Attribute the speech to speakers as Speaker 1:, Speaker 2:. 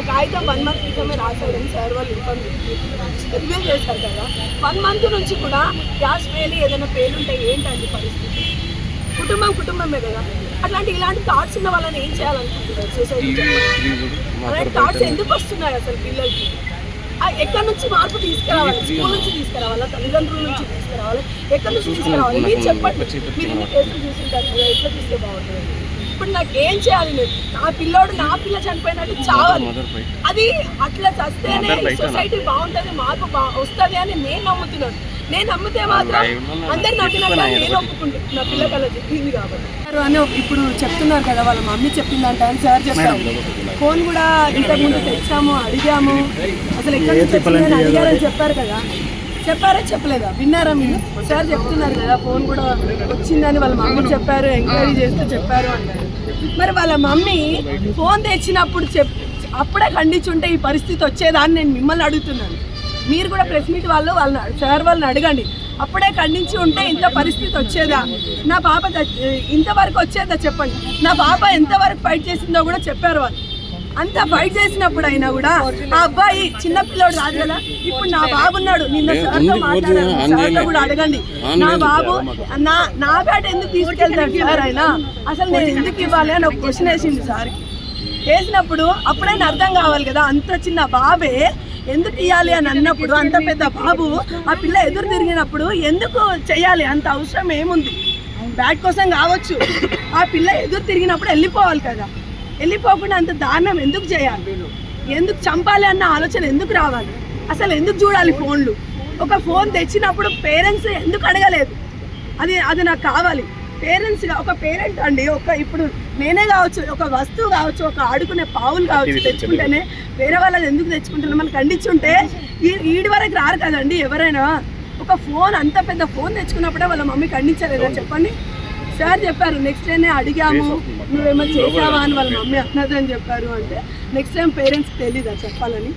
Speaker 1: ఆ కాగితం one month క్రితమే రాశాడని సార్ వాళ్ళు ఇన్ఫార్మ్ రివ్యూ చేశారు కదా. వన్ మంత్ నుంచి కూడా గ్యాస్ పేలి ఏదైనా పేలుంటే ఏంటండి పరిస్థితి? కుటుంబం కుటుంబమే కదా. అట్లాంటి ఇలాంటి థాట్స్ ఉన్న వాళ్ళని ఏం చేయాలనుకుంటున్నారు? సొసైటీ అలాంటి థాట్స్ ఎందుకు వస్తున్నాయి అసలు పిల్లలకి? ఎక్కడి నుంచి మార్పు తీసుకురావాలి? స్కూల్ నుంచి తీసుకురావాలా? తల్లిదండ్రుల నుంచి తీసుకురావాలి? ఎక్కడి నుంచి తీసుకురావాలి? మీరు చెప్పండి. మీరు ఇన్ని కేసులు చూసింటారు ఎట్లా చూస్తే బాగుంటుంది? ఇప్పుడు నాకు ఏం చేయాలి నేను? నా పిల్లోడు నా పిల్ల చనిపోయినట్టు చావాలి అది అట్లా చస్తేనే సొసైటీ బాగుంటుంది మార్పు వస్తుంది అని నేను నమ్ముతున్నాను. నేను నమ్మితే మాత్రం అందరు నమ్మినట్టు నేను ఒప్పుకుంటాను నా చెప్పింది కాబట్టి. అని ఇప్పుడు చెప్తున్నారు కదా వాళ్ళ మమ్మీ చెప్పిందంట అని సార్ చెప్పారు. ఫోన్ కూడా ఇంతకు ముందు తెచ్చాము అడిగాము. అసలు ఎక్కడి నుంచి వచ్చిందని అడిగారని చెప్పారు కదా. చెప్పారా చెప్పలేదా? విన్నారా మీరు? సార్ చెప్తున్నారు కదా ఫోన్ కూడా వచ్చిందని వాళ్ళ మమ్మీ చెప్పారు ఎంక్వైరీ చేస్తూ చెప్పారు అన్నారు మరి వాళ్ళ మమ్మీ ఫోన్ తెచ్చినప్పుడు చెప్ అప్పుడే ఖండించుంటే ఈ పరిస్థితి వచ్చేదా అని నేను మిమ్మల్ని అడుగుతున్నాను. మీరు కూడా ప్రెస్ మీట్ వాళ్ళు వాళ్ళని సార్ వాళ్ళని అడగండి. అప్పుడే ఖండించి ఉంటే ఇంత పరిస్థితి వచ్చేదా? నా పాప ఇంతవరకు వచ్చేదా చెప్పండి. నా పాప ఎంతవరకు ఫైట్ చేసిందో కూడా చెప్పారు వాళ్ళు. అంత ఫైట్ చేసినప్పుడు అయినా కూడా ఆ అబ్బాయి చిన్న పిల్లోడు రాదు కదా ఇప్పుడు నా బాబు ఉన్నాడు. నిన్న సార్తో మాట్లాడాను. సార్తో కూడా అడగండి. నా బాబు నా నా బ్యాట్ ఎందుకు తీసుకెళ్తాడు సార్ ఆయన? అసలు నేను ఎందుకు ఇవ్వాలి అని ఒక క్వశ్చన్ వేసింది సార్ వేసినప్పుడు అప్పుడైనా అర్థం కావాలి కదా అంత చిన్న బాబే ఎందుకు ఇవ్వాలి అని అన్నప్పుడు అంత పెద్ద బాబు ఆ పిల్ల ఎదురు తిరిగినప్పుడు ఎందుకు చేయాలి అంత అవసరం ఏముంది? బ్యాట్ కోసం కావచ్చు. ఆ పిల్ల ఎదురు తిరిగినప్పుడు వెళ్ళిపోవాలి కదా. వెళ్ళిపోకుండా అంత దారుణం ఎందుకు చేయాలి? ఎందుకు చంపాలి అన్న ఆలోచన ఎందుకు రావాలి? అసలు ఎందుకు చూడాలి ఫోన్లు? ఒక ఫోన్ తెచ్చినప్పుడు పేరెంట్స్ ఎందుకు అడగలేదు? అది అది నాకు కావాలి. పేరెంట్స్ ఒక పేరెంట్ అండి ఒక ఇప్పుడు నేనే కావచ్చు ఒక వస్తువు కావచ్చు ఒక ఆడుకునే పావులు కావచ్చు తెచ్చుకుంటేనే వేరే వాళ్ళది ఎందుకు తెచ్చుకుంటున్నాం మనకు ఖండించుంటే ఈ- ఈడి వరకు రారు కదండి ఎవరైనా. ఒక ఫోన్ అంత పెద్ద ఫోన్ తెచ్చుకున్నప్పుడే వాళ్ళ మమ్మీ ఖండించలేదా? చెప్పండి. సార్ చెప్పారు నెక్స్ట్ టైం అడిగాము నువ్వేమో చేసావా? అని వాళ్ళ మమ్మీ అన్నదని చెప్పారు అంటే నెక్స్ట్ టైం పేరెంట్స్కి తెలీదా చెప్పాలని?